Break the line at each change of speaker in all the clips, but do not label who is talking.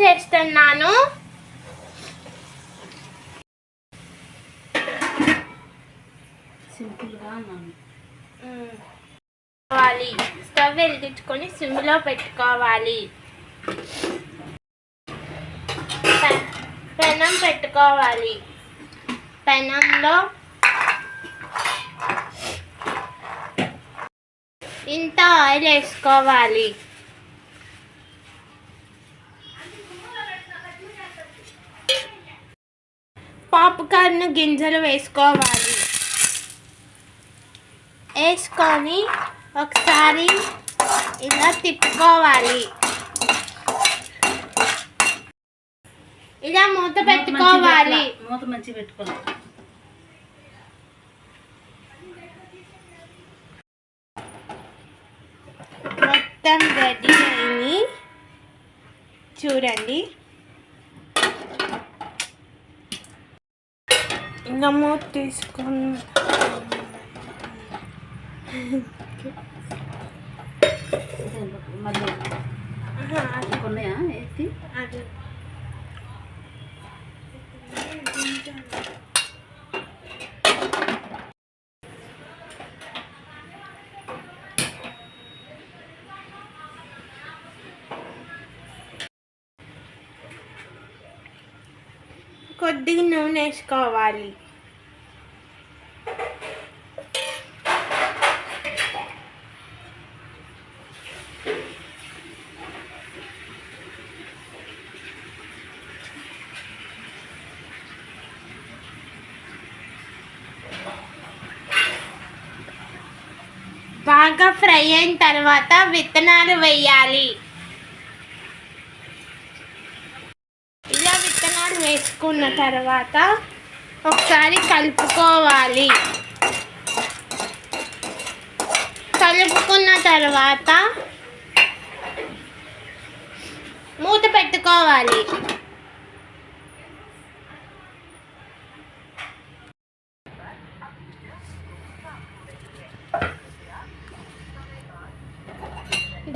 చేస్తున్నాను.
సింపుల్గా అన్నాను
పెట్టుకోవాలి స్టవ్ వెలిగించుకొని సిమ్లో పెట్టుకోవాలి. పెనం పెట్టుకోవాలి. పెనంలో ఇంత ఆయిల్ వేసుకోవాలి. పాప్కార్న్ గింజలు వేసుకోవాలి. వేసుకొని ఒకసారి ఇలా తిప్పుకోవాలి. ఇలా మూత పెట్టుకోవాలి.
మూత మంచిగా పెట్టుకోవాలి.
మొత్తం రెడీ అయింది. చూడండి. ఇంకా మూత కొద్దిగా నూనె వేసుకోవాలి. బాగా ఫ్రై అయిన తర్వాత విత్తనాలు వేయాలి ఇలా విత్తనాలు వేసుకున్న తర్వాత ఒకసారి కలుపుకోవాలి. కలుపుకున్న తర్వాత మూత పెట్టుకోవాలి.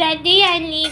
రెడీ అని